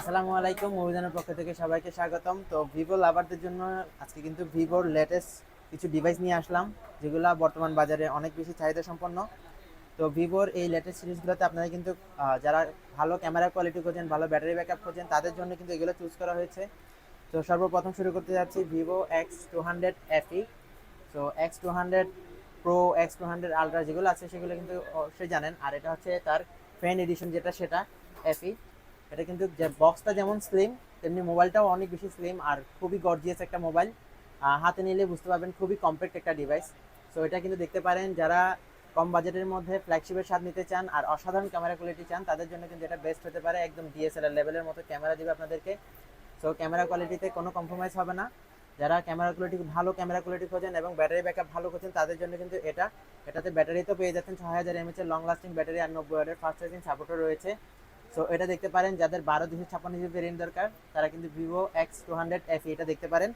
আসসালামু আলাইকুম, অভিযানের পক্ষ থেকে সবাইকে স্বাগতম। তো ভিভো লাভারদের জন্য আজকে কিন্তু ভিভোর লেটেস্ট কিছু ডিভাইস নিয়ে আসলাম, যেগুলো বর্তমান বাজারে অনেক বেশি চাহিদা সম্পন্ন। তো ভিভোর এই লেটেস্ট সিরিজগুলোতে আপনারা কিন্তু যারা ভালো ক্যামেরা কোয়ালিটি খোঁজেন, ভালো ব্যাটারি ব্যাকআপ খোঁজেন, তাদের জন্য কিন্তু এগুলো চুজ করা হয়েছে। তো সর্বপ্রথম শুরু করতে যাচ্ছি Vivo X two hundred FE তো X two hundred pro X two hundred ultra যেগুলো আছে সেগুলো কিন্তু অবশ্যই জানেন। আর এটা হচ্ছে তার ফ্যান এডিশন যেটা, সেটা এফই এটা কিন্তু যে বক্সটা যেমন স্লিম তেমনি মোবাইলটাও অনেক বেশি স্লিম আর খুবই গর্জিয়াস একটা মোবাইল। হাতে নিলে বুঝতে পারবেন খুবই কম্প্যাক্ট একটা ডিভাইস সো এটা কিন্তু দেখতে পারেন যারা কম বাজেটের মধ্যে ফ্ল্যাগশিপের স্বাদ নিতে চান আর অসাধারণ ক্যামেরা কোয়ালিটি চান, তাদের জন্য কিন্তু এটা বেস্ট হতে পারে একদম ডিএসএলআর লেভেলের মতো ক্যামেরা দিবে আপনাদেরকে। সো ক্যামেরা কোয়ালিটিতে কোনো কম্প্রোমাইজ হবে না। যারা ক্যামেরা কোয়ালিটি ভালো ক্যামেরা কোয়ালিটি খোঁজেন এবং ব্যাটারি ব্যাকআপ ভালো খোঁজেন, তাদের জন্য কিন্তু এটা। এটাতে ব্যাটারি তো পেয়ে যাচ্ছেন ছয় হাজার এমএচের লং লাস্টিং ব্যাটারি আর নব্বই ওয়াটের ফাস্ট চার্জিং সাপোর্টও রয়েছে। সো এটা দেখতে পারেন, যাদের বারো দুশো ছাপ্পান্ন জিবি ভেরিয়েন্ট দরকার, তারা কিন্তু Vivo X two hundred F এটা দেখতে পারেন।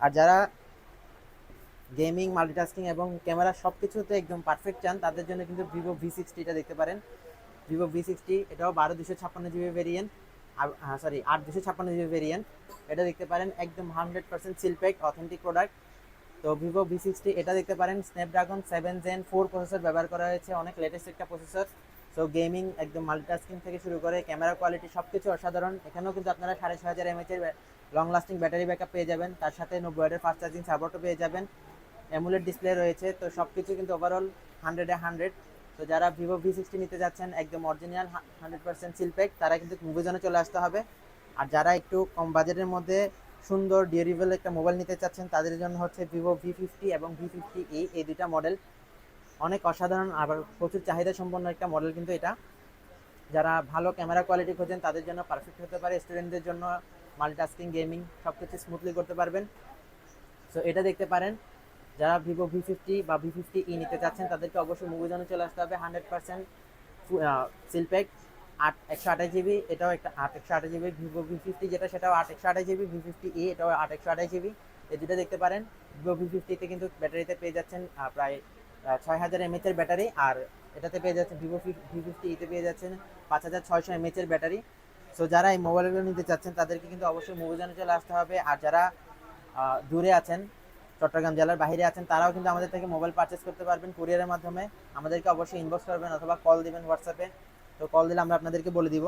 আর যারা গেমিং মাল্টিটাস্কিং এবং ক্যামেরা সব কিছুতে একদম পারফেক্ট চান, তাদের জন্য কিন্তু ভিভো ভি সিক্সটিটা দেখতে পারেন। ভিভো ভি সিক্সটি এটাও বারো দুশো ছাপ্পান্ন জিবি ভেরিয়েন্ট হ্যাঁ সরি আট দুশো ছাপ্পান্ন জিবি ভেরিয়েন্ট এটা দেখতে পারেন, একদম hundred percent seal pack authentic product তো ভিভো ভি সিক্সটি এটা দেখতে পারেন Snapdragon seven gen four processor ব্যবহার করা হয়েছে, অনেক লেটেস্ট একটা প্রসেসর সো গেমিং একদম মাল্টিটাস্কিং থেকে শুরু করে ক্যামেরা কোয়ালিটি সব কিছু অসাধারণ। এখানেও কিন্তু আপনারা সাড়ে ছয় হাজার এমএচের লং লাস্টিং ব্যাটারি ব্যাকআপ পেয়ে যাবেন। তার সাথে নব্বই ওয়াটের ফাস্ট চার্জিং সাপোর্টও পেয়ে যাবেন। অ্যামুলেট ডিসপ্লে রয়েছে। তো সব কিছু কিন্তু ওভারঅল হান্ড্রেডে হান্ড্রেড তো যারা ভিভো ভি সিক্সটি নিতে যাচ্ছেন, একদম অরিজিনাল হান্ড্রেড পার্সেন্ট সিলপ্যাক তারা কিন্তু মুভিজনে চলে আসতে হবে। আর যারা একটু কম বাজেটের মধ্যে সুন্দর ডিউরেবল একটা মোবাইল নিতে চাচ্ছেন, তাদের জন্য হচ্ছে ভিভো ভি ফিফটি এবং ভি ফিফটি এই দুটা মডেল অনেক অসাধারণ, আবার প্রচুর চাহিদা সম্পন্ন একটা মডেল কিন্তু এটা। যারা ভালো ক্যামেরা কোয়ালিটি খোঁজেন, তাদের জন্য পারফেক্ট হতে পারে। স্টুডেন্টদের জন্য মাল্টিটাস্কিং গেমিং সব কিছু স্মুথলি করতে পারবেন। সো এটা দেখতে পারেন। যারা ভিভো ভি ফিফটি বা ভি ফিফটি ই নিতে চাচ্ছেন, তাদেরকে অবশ্যই মুভিজনে চলে আসতে হবে। হান্ড্রেড পার্সেন্ট সিলপ্যাক আট, একশো আঠাশ জিবি এটাও একটা আট, একশো আঠাশ জিবি ভিভো ভি ফিফটি যেটা সেটাও আট, একশো আঠাশ জিবি ভি ফিফটি ই এটাও আট, একশো আঠাশ জিবি এই দুটো দেখতে পারেন। ভিভো ভি ফিফটিতে কিন্তু ব্যাটারিতে পেয়ে যাচ্ছেন প্রায় ছয় হাজার এমএচের ব্যাটারি আর এটাতে পেয়ে যাচ্ছেন ভিভো ভি ফিফটি ইতে পেয়ে যাচ্ছেন পাঁচ হাজার ছয়শো এমএচের ব্যাটারি। সো যারা এই মোবাইলগুলো নিতে চাচ্ছেন, তাদেরকে কিন্তু অবশ্যই মুভিজনে চলে আসতে হবে। আর যারা দূরে আছেন, চট্টগ্রাম জেলার বাইরে আছেন, তারাও কিন্তু আমাদের থেকে মোবাইল পারচেস করতে পারবেন কুরিয়ারের মাধ্যমে। আমাদেরকে অবশ্যই ইনবক্স করবেন অথবা কল দিবেন হোয়াটসঅ্যাপে তো কল দিলে আমরা আপনাদেরকে বলে দিব।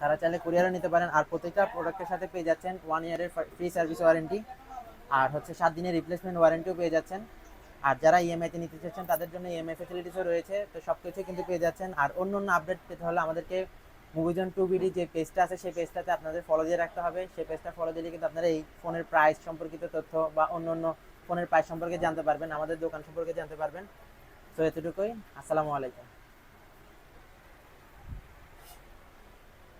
তারা চাইলে কুরিয়ারও নিতে পারেন। আর প্রত্যেকটা প্রোডাক্টের সাথে পেয়ে যাচ্ছেন ওয়ান ইয়ারের ফ্রি সার্ভিস ওয়ারেন্টি আর হচ্ছে সাত দিনের রিপ্লেসমেন্ট ওয়ারেন্টিও পেয়ে যাচ্ছেন। আর যারা ইএমআইতে নিতে চাচ্ছেন, তাদের জন্য ইএমআই ফেসিলিটিসও রয়েছে। তো সব কিছু কিন্তু পেয়ে যাচ্ছেন। আর অন্য অন্য আপডেট পেতে হলে আমাদেরকে মুভিজন টু বিডি যে পেজটা আছে, সেই পেজটাতে আপনাদের ফলো দিয়ে রাখতে হবে। সেই পেজটা ফলো দিলে কিন্তু আপনারা এই ফোনের প্রাইস সম্পর্কিত তথ্য বা অন্য অন্য ফোনের প্রাইস সম্পর্কে জানতে পারবেন, আমাদের দোকান সম্পর্কে জানতে পারবেন। তো এতটুকুই। আসসালামু আলাইকুম।